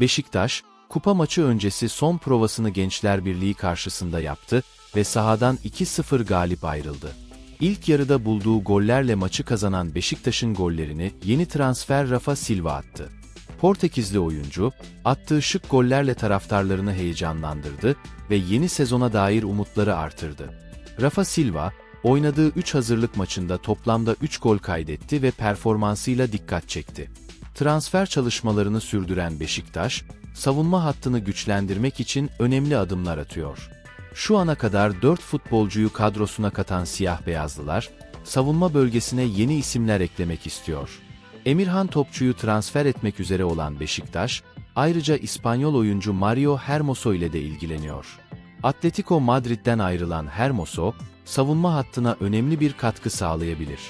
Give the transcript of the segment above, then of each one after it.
Beşiktaş, kupa maçı öncesi son provasını Gençler Birliği karşısında yaptı ve sahadan 2-0 galip ayrıldı. İlk yarıda bulduğu gollerle maçı kazanan Beşiktaş'ın gollerini yeni transfer Rafa Silva attı. Portekizli oyuncu, attığı şık gollerle taraftarlarını heyecanlandırdı ve yeni sezona dair umutları artırdı. Rafa Silva, oynadığı 3 hazırlık maçında toplamda 3 gol kaydetti ve performansıyla dikkat çekti. Transfer çalışmalarını sürdüren Beşiktaş, savunma hattını güçlendirmek için önemli adımlar atıyor. Şu ana kadar 4 futbolcuyu kadrosuna katan siyah beyazlılar, savunma bölgesine yeni isimler eklemek istiyor. Emirhan Topçu'yu transfer etmek üzere olan Beşiktaş, ayrıca İspanyol oyuncu Mario Hermoso ile de ilgileniyor. Atletico Madrid'den ayrılan Hermoso, savunma hattına önemli bir katkı sağlayabilir.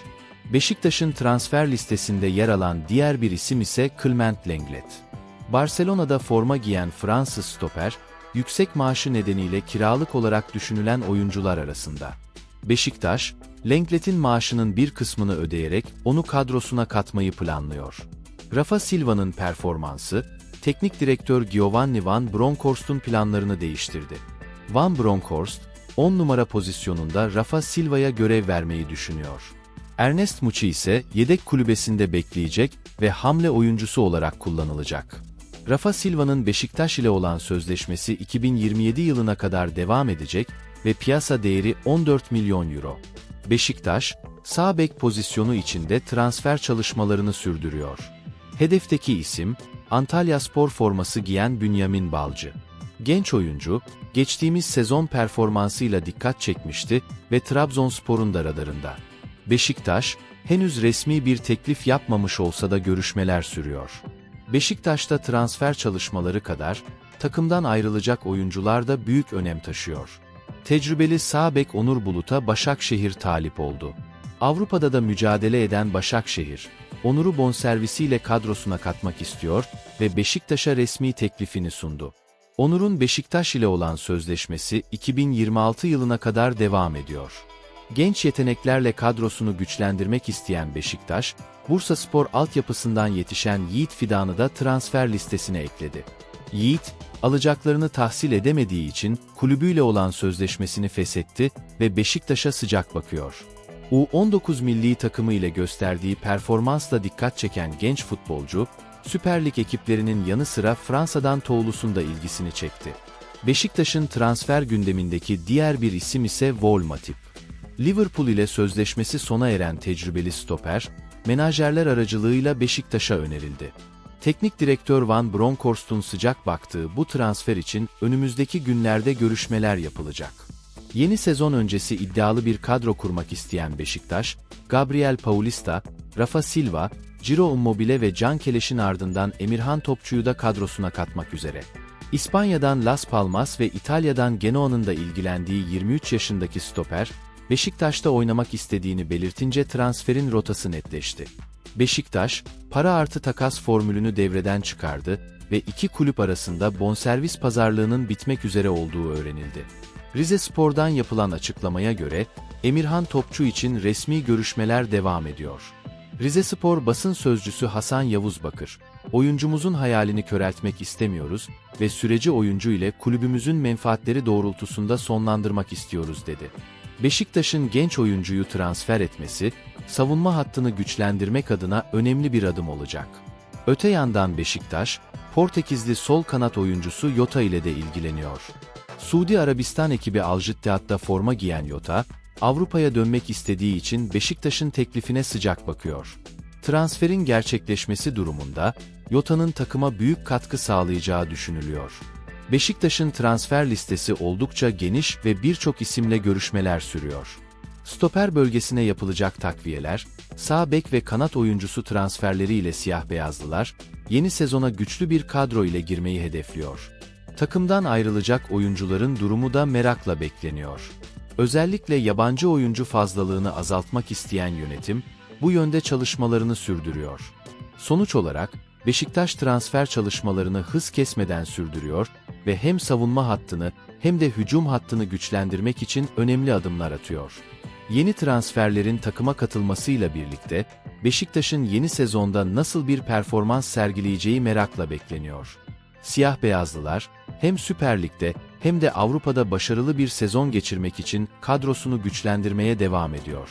Beşiktaş'ın transfer listesinde yer alan diğer bir isim ise Clement Lenglet. Barcelona'da forma giyen Fransız stoper, yüksek maaşı nedeniyle kiralık olarak düşünülen oyuncular arasında. Beşiktaş, Lenglet'in maaşının bir kısmını ödeyerek onu kadrosuna katmayı planlıyor. Rafa Silva'nın performansı, teknik direktör Giovanni Van Bronckhorst'un planlarını değiştirdi. Van Bronckhorst, 10 numara pozisyonunda Rafa Silva'ya görev vermeyi düşünüyor. Ernest Muçi ise yedek kulübesinde bekleyecek ve hamle oyuncusu olarak kullanılacak. Rafa Silva'nın Beşiktaş ile olan sözleşmesi 2027 yılına kadar devam edecek ve piyasa değeri 14 milyon euro. Beşiktaş, sağ bek pozisyonu içinde transfer çalışmalarını sürdürüyor. Hedefteki isim, Antalya Spor forması giyen Bünyamin Balcı. Genç oyuncu, geçtiğimiz sezon performansıyla dikkat çekmişti ve Trabzonspor'un da radarında. Beşiktaş, henüz resmi bir teklif yapmamış olsa da görüşmeler sürüyor. Beşiktaş'ta transfer çalışmaları kadar, takımdan ayrılacak oyuncular da büyük önem taşıyor. Tecrübeli sağ bek Onur Bulut'a Başakşehir talip oldu. Avrupa'da da mücadele eden Başakşehir, Onur'u bonservisiyle kadrosuna katmak istiyor ve Beşiktaş'a resmi teklifini sundu. Onur'un Beşiktaş ile olan sözleşmesi 2026 yılına kadar devam ediyor. Genç yeteneklerle kadrosunu güçlendirmek isteyen Beşiktaş, Bursaspor altyapısından yetişen Yiğit Fidan'ı da transfer listesine ekledi. Yiğit, alacaklarını tahsil edemediği için kulübüyle olan sözleşmesini feshetti ve Beşiktaş'a sıcak bakıyor. U19 milli takımı ile gösterdiği performansla dikkat çeken genç futbolcu, Süper Lig ekiplerinin yanı sıra Fransa'dan Toulouse'un da ilgisini çekti. Beşiktaş'ın transfer gündemindeki diğer bir isim ise Vol Matip. Liverpool ile sözleşmesi sona eren tecrübeli stoper, menajerler aracılığıyla Beşiktaş'a önerildi. Teknik direktör Van Bronckhorst'un sıcak baktığı bu transfer için önümüzdeki günlerde görüşmeler yapılacak. Yeni sezon öncesi iddialı bir kadro kurmak isteyen Beşiktaş, Gabriel Paulista, Rafa Silva, Ciro Immobile ve Can Keleş'in ardından Emirhan Topçu'yu da kadrosuna katmak üzere. İspanya'dan Las Palmas ve İtalya'dan Genoa'nın da ilgilendiği 23 yaşındaki stoper, Beşiktaş'ta oynamak istediğini belirtince transferin rotası netleşti. Beşiktaş, para artı takas formülünü devreden çıkardı ve iki kulüp arasında bonservis pazarlığının bitmek üzere olduğu öğrenildi. Rize Spor'dan yapılan açıklamaya göre, Emirhan Topçu için resmi görüşmeler devam ediyor. Rize Spor basın sözcüsü Hasan Yavuz Bakır, oyuncumuzun hayalini köreltmek istemiyoruz ve süreci oyuncu ile kulübümüzün menfaatleri doğrultusunda sonlandırmak istiyoruz dedi. Beşiktaş'ın genç oyuncuyu transfer etmesi, savunma hattını güçlendirmek adına önemli bir adım olacak. Öte yandan Beşiktaş, Portekizli sol kanat oyuncusu Yota ile de ilgileniyor. Suudi Arabistan ekibi Al Jittehat'ta forma giyen Yota, Avrupa'ya dönmek istediği için Beşiktaş'ın teklifine sıcak bakıyor. Transferin gerçekleşmesi durumunda, Yota'nın takıma büyük katkı sağlayacağı düşünülüyor. Beşiktaş'ın transfer listesi oldukça geniş ve birçok isimle görüşmeler sürüyor. Stoper bölgesine yapılacak takviyeler, sağ bek ve kanat oyuncusu transferleriyle siyah beyazlılar, yeni sezona güçlü bir kadro ile girmeyi hedefliyor. Takımdan ayrılacak oyuncuların durumu da merakla bekleniyor. Özellikle yabancı oyuncu fazlalığını azaltmak isteyen yönetim, bu yönde çalışmalarını sürdürüyor. Sonuç olarak, Beşiktaş transfer çalışmalarını hız kesmeden sürdürüyor ve hem savunma hattını hem de hücum hattını güçlendirmek için önemli adımlar atıyor. Yeni transferlerin takıma katılmasıyla birlikte, Beşiktaş'ın yeni sezonda nasıl bir performans sergileyeceği merakla bekleniyor. Siyah beyazlılar, hem Süper Lig'de hem de Avrupa'da başarılı bir sezon geçirmek için kadrosunu güçlendirmeye devam ediyor.